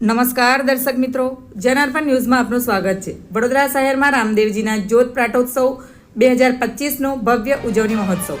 નમસ્કાર દર્શક મિત્રો. જનાર્પણ ન્યૂઝમાં આપનું સ્વાગત છે. વડોદરા શહેરમાં રામદેવજીના જ્યોત પ્રાટોત્સવ બે હજાર પચીસનો ભવ્ય ઉજવણી મહોત્સવ.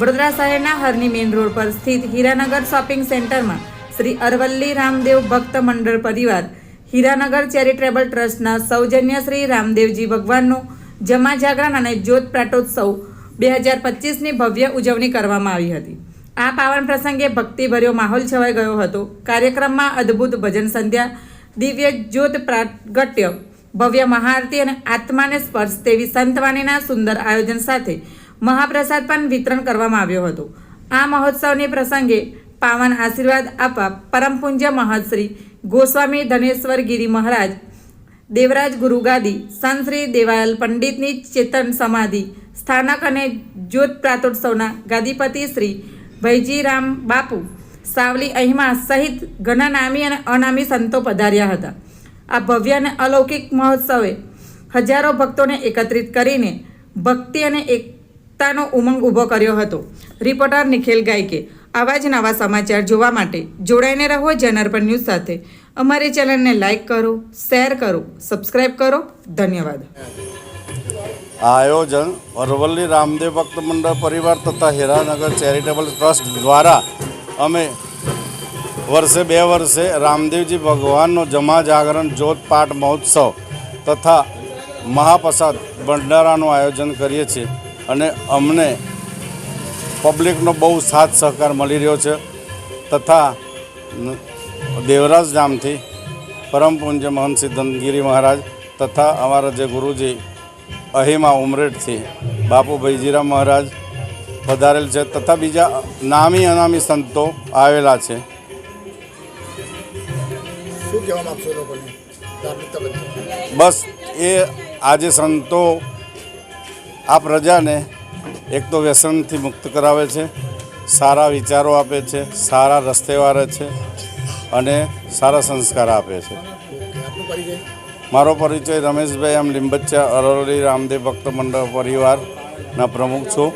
વડોદરા શહેરના હરની મેઇન રોડ પર સ્થિત હીરાનગર શોપિંગ સેન્ટરમાં શ્રી અરવલ્લી રામદેવ ભક્ત મંડળ પરિવાર, હીરાનગર ચેરિટેબલ ટ્રસ્ટના સૌજન્ય શ્રી રામદેવજી ભગવાનનો જમા જાગરણ અને જ્યોત પ્રાટોત્સવ બે હજાર પચીસની ભવ્ય ઉજવણી કરવામાં આવી હતી. આ પાવન પ્રસંગે ભક્તિભર્યો માહોલ છવાઈ ગયો હતો. કાર્યક્રમમાં અદ્ભુત ભજન સંધ્યા, દિવ્ય જ્યોત પ્રાગટ્ય, ભવ્ય મહાઆરતી અને આત્માને સ્પર્શ તેવી સંતવાણીના સુંદર આયોજન સાથે મહાપ્રસાદ પણ વિતરણ કરવામાં આવ્યો હતો. આ મહોત્સવની પ્રસંગે પાવન આશીર્વાદ આપવા પરમ પૂજ્ય મહંતશ્રી ગોસ્વામી ધનેશ્વર ગિરી મહારાજ, દેવરાજ ગુરુગાદી, સંત શ્રી દેવાયલ પંડિતની ચેતન સમાધિ, સ્થાનક અને જ્યોત પ્રાતોત્સવના ગાદીપતિ શ્રી ભૈજીરામ બાપુ સાવલી અહીમા સહિત ઘણા નામી અને અનામી સંતો પધાર્યા હતા. આ ભવ્ય અને અલૌકિક મહોત્સવે હજારો ભક્તોને એકત્રિત કરીને ભક્તિ અને એકતાનો ઉમંગ ઊભો કર્યો હતો. રિપોર્ટર નિખિલ ગાયકે આવા જ નવા સમાચાર જોવા માટે જોડાઈને રહો જનરપણ ન્યૂઝ સાથે. અમારી ચેનલને લાઇક કરો, શેર કરો સબસ્ક્રાઈબ કરો. ધન્યવાદ. આયોજન અરવલ્લી રામદેવ ભક્ત મંડળ પરિવાર તથા હીરાનગર ચેરિટેબલ ટ્રસ્ટ દ્વારા અમે વર્ષે બે વર્ષે રામદેવજી ભગવાનનો જમા જાગરણ પાઠ મહોત્સવ તથા મહાપ્રસાદ ભંડારાનું આયોજન કરીએ છીએ અને અમને પબ્લિકનો બહુ સાથ સહકાર મળી રહ્યો છે તથા દેવરાજ ધામથી પરમ પૂજ્ય મહંત સિદ્ધનગીરી મહારાજ તથા અમારા જે ગુરુજી અહિમા ઉમરેઠથી બાપુ ભૈજીરામ મહારાજ પધારેલ છે તથા બીજા નામી અનામી સંતો આવેલા છે. બસ એ આજે સંતો આ પ્રજાને એક તો વ્યસનથી મુક્ત કરાવે છે સારા વિચારો આપે છે સારા રસ્તે વાળે છે અને સારા સંસ્કાર આપે છે. મારો પરિચય રમેશભાઈ આમ લીંબચ્ચા અરવલ્લી રામદેવ ભક્ત મંડળ પરિવારના પ્રમુખ છું.